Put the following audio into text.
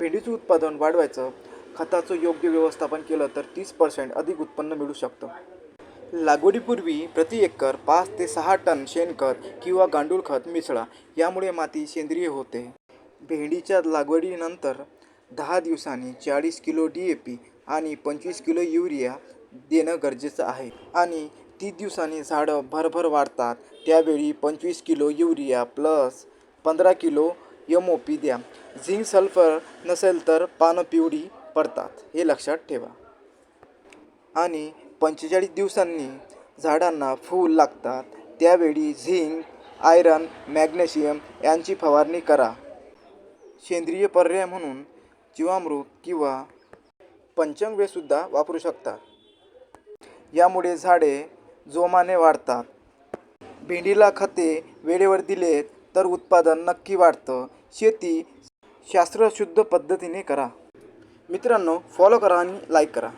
भेंडीचं उत्पादन वाढवायचं खताचं योग्य व्यवस्थापन केलं तर तीस पर्सेंट अधिक उत्पन्न मिळू शकतं. लागवडीपूर्वी प्रति एकर पाच ते सहा टन शेणखत किंवा गांडूळ खत मिसळा यामुळे माती सेंद्रिय होते. भेंडीच्या लागवडीनंतर दहा दिवसांनी चाळीस किलो डी ए पी आणि पंचवीस किलो युरिया देणं गरजेचं आहे आणि तीस दिवसांनी झाडं भरभर वाढतात त्यावेळी पंचवीस किलो युरिया प्लस पंधरा किलो यम ओ पी द्या. झिंक सल्फर नसेल तर पानं पिवळी पडतात हे लक्षात ठेवा. आणि पंचेचाळीस दिवसांनी झाडांना फूल लागतात त्यावेळी झिंक आयरन मॅग्नेशियम यांची फवारणी करा. सेंद्रिय पर्याय म्हणून जीवामृत किंवा पंचंगवेसुद्धा वापरू शकता. यामुळे झाडे जोमाने वाढतात. भेंडीला खते वेळेवर दिलेत तर उत्पादन नक्की वाढतं. शेती शास्त्रशुद्ध पद्धतीने करा. मित्रांनो फॉलो करा आणि लाईक करा.